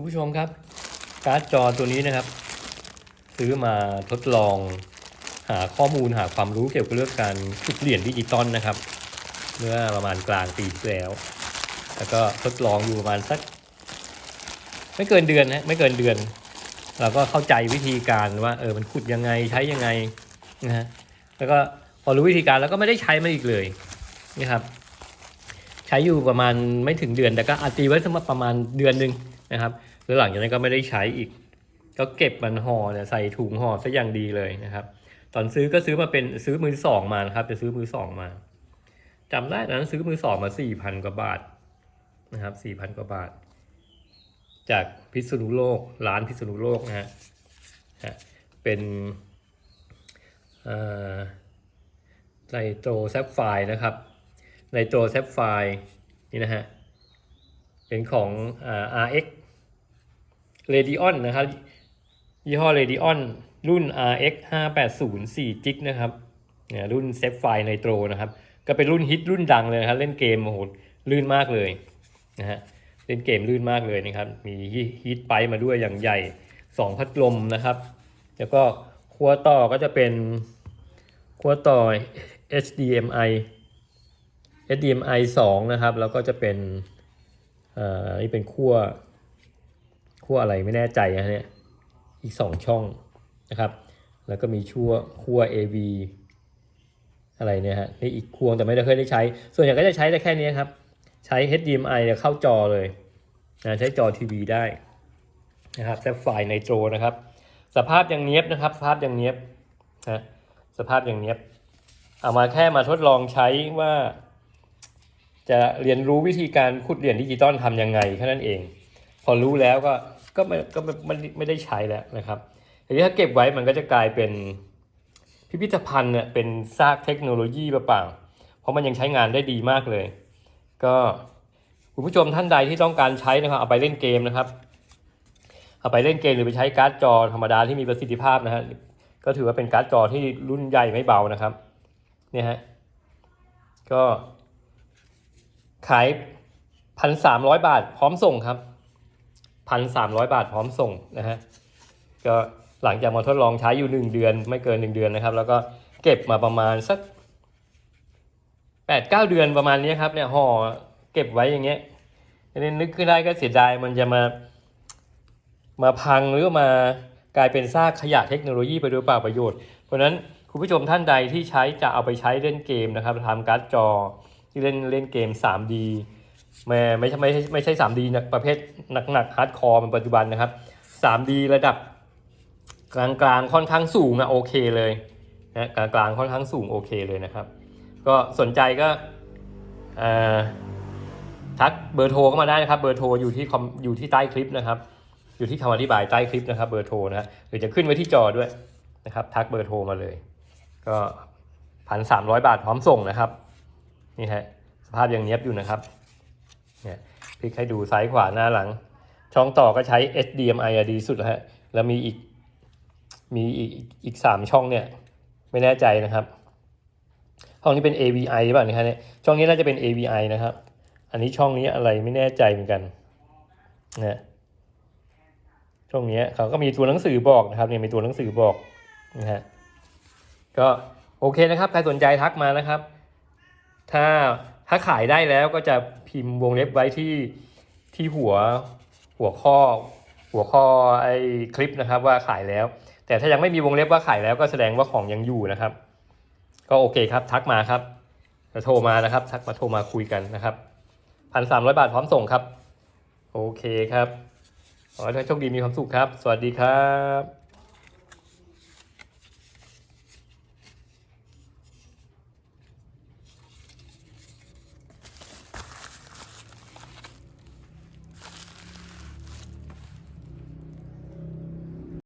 คุณผู้ชมครับ การ์ดจอตัวนี้นะครับ ซื้อมาทดลองหาข้อมูลหาความรู้เกี่ยวกับเรื่องการขุดเหรียญดิจิตอลนะครับ เมื่อประมาณกลางปีที่แล้ว แล้วก็ทดลองอยู่ประมาณสัก ไม่เกินเดือนนะไม่เกินเดือน เราก็เข้าใจวิธีการว่าเออมันขุดยังไงใช้ยังไงนะฮะแล้วก็พอรู้วิธีการแล้วก็ไม่ได้ใช้มันอีกเลยนะครับ ใช้อยู่ประมาณไม่ถึงเดือนแต่ก็อาตีไว้สำหรับประมาณเดือนหนึ่ง นะครับแล้วหลังจากนั้นก็ไม่ได้ใช้อีก ก็เก็บมันห่อเนี่ยใส่ถุงห่อซะอย่างดีเลยนะครับ ตอนซื้อก็ซื้อมาเป็นซื้อมือสองมานะครับจะซื้อมือสองมาจำได้นนั้นซื้อมือสองมาสี่พันกว่าบาทนะครับสี่พันกว่าบาท จากพิษณุโลกร้านพิษณุโลกนะฮะเป็นไนโตรแซฟไฟนะครับไนโตรแซฟไฟนี่นะฮะเป็นของ RX อ่า RX Radeon นะครับ ยี่ห้อ Radeon รุ่น RX 580 4จิกนะครับเนี่ยรุ่นเซฟไฟไนโตรนะครับ ก็เป็นรุ่นฮิตรุ่นดังเลยนะครับ เล่นเกมโอ้โหลื่นมากเลยนะฮะเล่นเกมลื่นมากเลยนะครับ มีฮีทไปมาด้วยอย่างใหญ่ 2 พัดลมนะครับ แล้วก็ขั้วต่อก็จะเป็นขั้วต่อ HDMI HDMI 2 นะครับ แล้วก็จะเป็นอ่านี่เป็นขั้ว ขั้วอะไรไม่แน่ใจนะเนี่ยอีก 2 ช่องนะครับ แล้วก็มีชั่วขั้ว AV อะไรเนี่ยฮะนี่อีกควงแต่ไม่ได้เคยได้ใช้ ส่วนใหญ่ก็จะใช้ได้แค่นี้ครับ ใช้ HDMI เเข้าจอเลยนะใช้จอทีวีได้นะครับแต่ไฟล์ไนโตรนะครับ สภาพย่างเนี้ยบนะครับ สภาพย่างเนี้ยบนะสภาพย่างเนี้ยบเอามาแค่มาทดลองใช้ว่า จะเรียนรู้วิธีการขุดเหรียญดิจิตอลทำยังไงแค่นั้นเอง อรู้แล้วก็ก็ไม่ก็ไม่ไม่ไม่ได้ใช้แล้วนะครับทีนี้ถ้าเก็บไว้มันก็จะกลายเป็นพิพิธภัณฑ์เนี่ยเป็นซากเทคโนโลยีเปล่าๆเพราะมันยังใช้งานได้ดีมากเลย ก็คุณผู้ชมท่านใดที่ต้องการใช้นะครับเอาไปเล่นเกมนะครับ เอาไปเล่นเกมหรือไปใช้การ์ดจอธรรมดาที่มีประสิทธิภาพนะฮะก็ถือว่าเป็นการ์ดจอที่รุ่นใหญ่ไม่เบานะครับเนี่ยฮะก็ขายพันสามร้อยบาทพร้อมส่งครับ พันสามร้อยบาทพร้อมส่งนะฮะก็หลังจากมาทดลองใช้อยู่หนึ่งเดือนไม่เกินหนึ่งเดือนนะครับ แล้วก็เก็บมาประมาณสักแปดเก้าเดือนประมาณนี้ครับเนี่ยห่อเก็บไว้อย่างเงี้ยนนี้นึกขึ้นได้ก็เสียดายมันจะมามาพังหรือมากลายเป็นซากขยะเทคโนโลยีไปโดยเปล่าประโยชน์ เพราะฉะนั้นคุณผู้ชมท่านใดที่ใช้จะเอาไปใช้เล่นเกมนะครับทำการ์ดจอที่เล่นเล่นเกม 3D ไม่ไม่ใช่ไม่ใช่ไม่ใช่ 3D นะประเภทหนักๆฮาร์ดคอร์ปัจจุบันนะครับ 3D ระดับกลางๆค่อนข้างสูงอะโอเคเลยนะกลางๆค่อนข้างสูงโอเคเลยนะครับ ก็สนใจก็ทักเบอร์โทรเข้ามาได้นะครับ เบอร์โทรอยู่ที่คอมอยู่ที่ใต้คลิปนะครับ อยู่ที่คำอธิบายใต้คลิปนะครับ เบอร์โทรนะฮะหรือจะขึ้นไว้ที่จอด้วยนะครับ ทักเบอร์โทรมาเลย ก็พันสามร้อยบาทพร้อมส่งนะครับนี่ฮะสภาพยังเนี้ยบอยู่นะครับ เนี่ยพลิกให้ดูซ้ายขวาหน้าหลัง ช่องต่อก็ใช้ HDMI ดีสุดแล้วฮะแล้วมีอีกมีอีกอีกสามช่องเนี่ย ไม่แน่ใจนะครับห้องนี้เป็น AVI หรือเปล่าเนี่ยเนี่ยช่องนี้น่าจะเป็น AVI นะครับ อันนี้ช่องนี้อะไรไม่แน่ใจเหมือนกันนะช่องนี้เขาก็มีตัวหนังสือบอกนะครับเนี่ยมีตัวหนังสือบอกนะฮะก็โอเคนะครับ ใครสนใจทักมานะครับ ถ้า ถ้าขายได้แล้วก็จะพิมพ์วงเล็บไว้ที่ที่หัวหัวข้อหัวข้อไอ้คลิปนะครับว่าขายแล้ว แต่ถ้ายังไม่มีวงเล็บว่าขายแล้วก็แสดงว่าของยังอยู่นะครับ ก็โอเคครับทักมาครับจะโทรมานะครับ ทักมาโทรมาคุยกันนะครับพันสามร้อยบาทพร้อมส่งครับ โอเคครับขอให้ท่านโชคดีมีความสุขครับ สวัสดีครับ